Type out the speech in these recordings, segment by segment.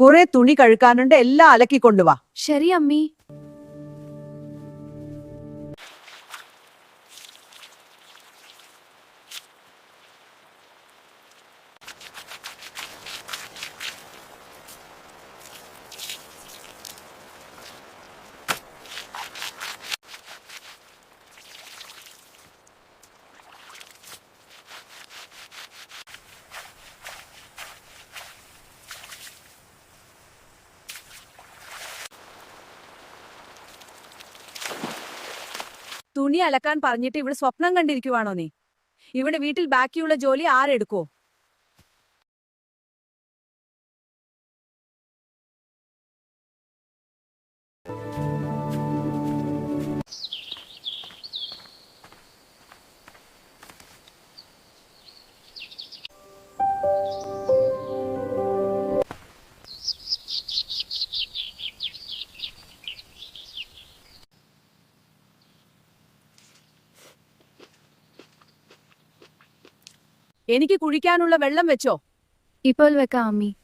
കുറെ തുണി കഴുകാനുണ്ട് എല്ലാം അലക്കിക്കൊണ്ടുവാ ശരി അമ്മി. തുണി അലക്കാൻ പറഞ്ഞിട്ട് ഇവിടെ സ്വപ്നം കണ്ടിരിക്കുവാണോ നീ? ഇവിടെ വീട്ടിൽ ബാക്കിയുള്ള ജോലി ആരെടുക്കോ എനിക്ക് കുഴിക്കാനുള്ള വെള്ളം വെച്ചോ? ഇപ്പോൾ വെക്കാം അമ്മി.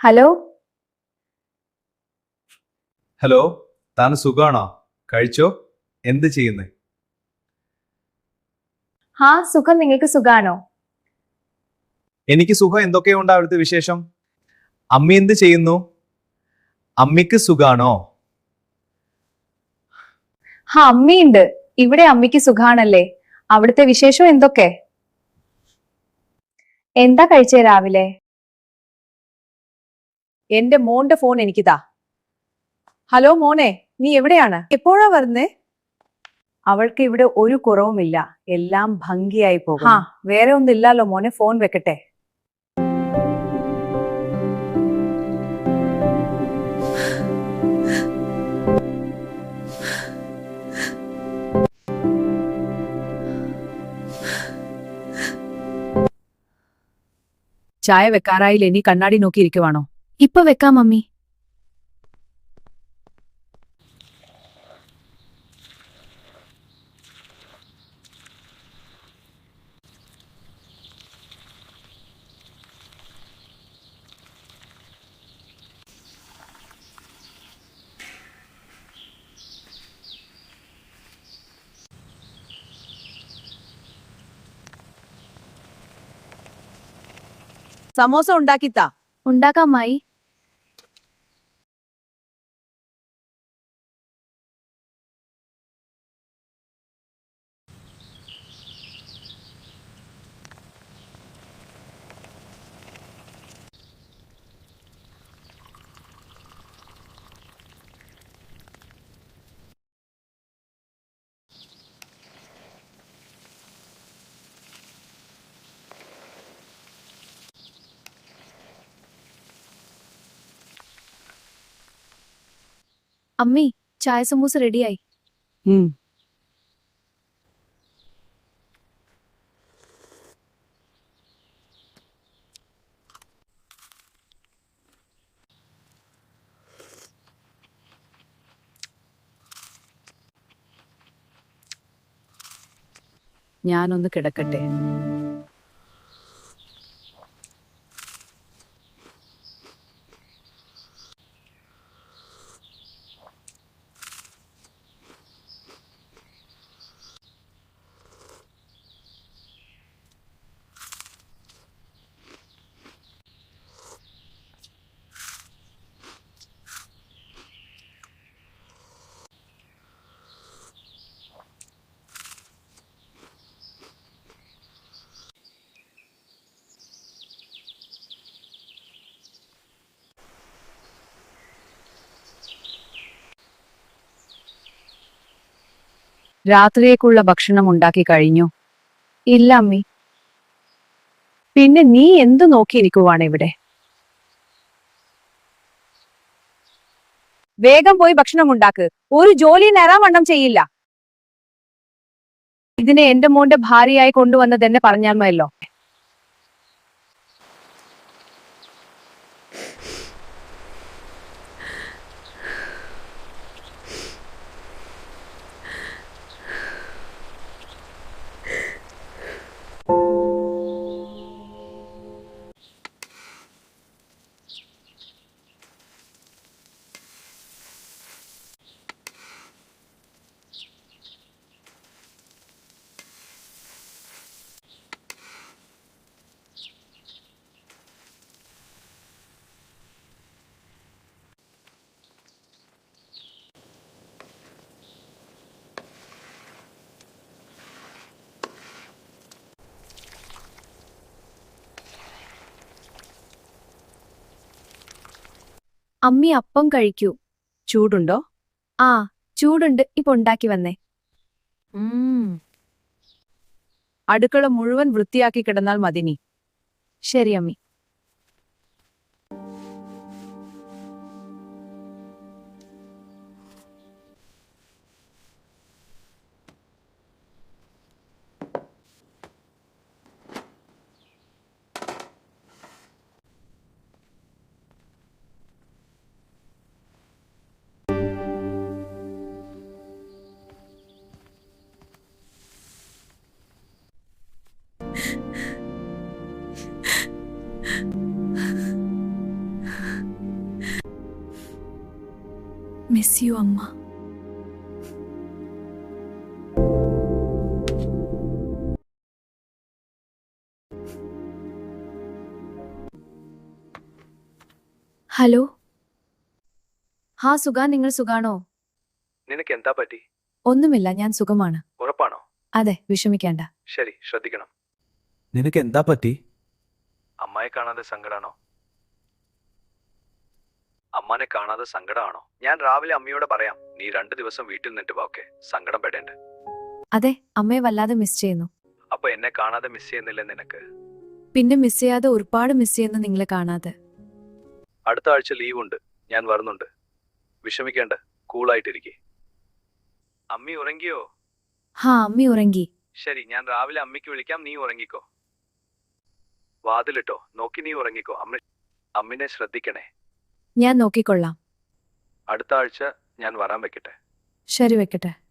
ഹലോ? ഹലോ താൻ സുഖാണോ? കഴിച്ചോ? എന്ത് ചെയ്യുന്നേ? ഹാ സുഖം. നിങ്ങൾക്ക് സുഖാണോ? എനിക്ക് സുഖം. എന്തൊക്കെയുണ്ട് അവിടുത്തെ വിശേഷം? അമ്മ എന്ത് ചെയ്യുന്നു? അമ്മയ്ക്ക് സുഖാണോ? ഹാ അമ്മയുണ്ട്. ഇവിടെ അമ്മയ്ക്ക് സുഖാണല്ലേ? അവിടുത്തെ വിശേഷം എന്തൊക്കെ? എന്താ കഴിച്ചേ രാവിലെ? എന്റെ മോന്റെ ഫോൺ എനിക്കിതാ. ഹലോ മോനെ നീ എവിടെയാണ്? എപ്പോഴാ വരുന്നേ? അവൾക്ക് ഇവിടെ ഒരു കുറവുമില്ല. എല്ലാം ഭംഗിയായി പോകും ആ വേറെ ഒന്നില്ലല്ലോ മോനെ ഫോൺ വെക്കട്ടെ. ചായ വെക്കാറായില്ല? ഇനി കണ്ണാടി നോക്കിയിരിക്കുവാണോ? ഇപ്പൊ വെക്കാം അമ്മി സമോസ ഉണ്ടാക്കിത്താ ഉണ്ടാക്കാം അമ്മായി അമ്മി ചായ സമൂസ റെഡിയായി. ഞാനൊന്ന് കിടക്കട്ടെ. രാത്രിയേക്കുള്ള ഭക്ഷണം ഉണ്ടാക്കി കഴിഞ്ഞു. ഇല്ല അമ്മി. പിന്നെ നീ എന്തു നോക്കിയിരിക്കുവാണ് ഇവിടെ? വേഗം പോയി ഭക്ഷണം ഉണ്ടാക്ക്. ഒരു ജോലി നേരാവണ്ണം ചെയ്യില്ല. ഇതിനെ എന്റെ മോന്റെ ഭാര്യയായി കൊണ്ടുവന്നത് എന്നെ പറഞ്ഞാൽ മതിയല്ലോ. അമ്മി അപ്പം കഴിക്കൂ. ചൂടുണ്ടോ? ആ ചൂടുണ്ട്. ഇപ്പൊ ഉണ്ടാക്കി വന്നേ. അടുക്കള മുഴുവൻ വൃത്തിയാക്കി കിടന്നാൽ മതിനി. ശരി അമ്മി. മിസ് യു അമ്മ? ഹലോ? ഹാ സുഖ നിങ്ങൾ സുഖാണോ നിനക്ക് എന്താ പറ്റി? ഒന്നുമില്ല ഞാൻ സുഖമാണ്. ഉറപ്പാണോ? അതെ വിഷമിക്കേണ്ട. ശരി ശ്രദ്ധിക്കണം. നിനക്ക് എന്താ പറ്റി? അമ്മയെ കാണാതെ സങ്കടാണോ? അമ്മാനെ കാണാതെ സങ്കടമാണോ ഞാൻ രാവിലെ അമ്മയോട് പറയാം നീ രണ്ടു ദിവസം വീട്ടിൽ നിന്നിട്ട് വാക്കെ സങ്കടം പെടേണ്ട. അതെ അമ്മയെ വല്ലാതെ മിസ് ചെയ്യുന്നു. അപ്പൊ എന്നെ കാണാതെ മിസ് ചെയ്യുന്നില്ല നിനക്ക്? പിന്നെ മിസ് ചെയ്യാതെ ഒരുപാട് മിസ് ചെയ്യുന്നു നിങ്ങളെ കാണാതെ. അടുത്ത ആഴ്ച ലീവ് ഉണ്ട് ഞാൻ വരുന്നുണ്ട്. വിഷമിക്കേണ്ട കൂളായിട്ടിരിക്കെ അമ്മി ഉറങ്ങിയോ? ഹാ അമ്മി ഉറങ്ങി. ശരി ഞാൻ രാവിലെ അമ്മയ്ക്ക് വിളിക്കാം നീ ഉറങ്ങിക്കോ. വാതിലിട്ടോ നോക്കി നീ ഉറങ്ങിക്കോ. അമ്മ അമ്മിനെ ശ്രദ്ധിക്കണേ. ഞാൻ നോക്കിക്കൊള്ളാം. അടുത്ത ആഴ്ച ഞാൻ വരാൻ വെക്കട്ടെ. ശരി വെക്കട്ടെ.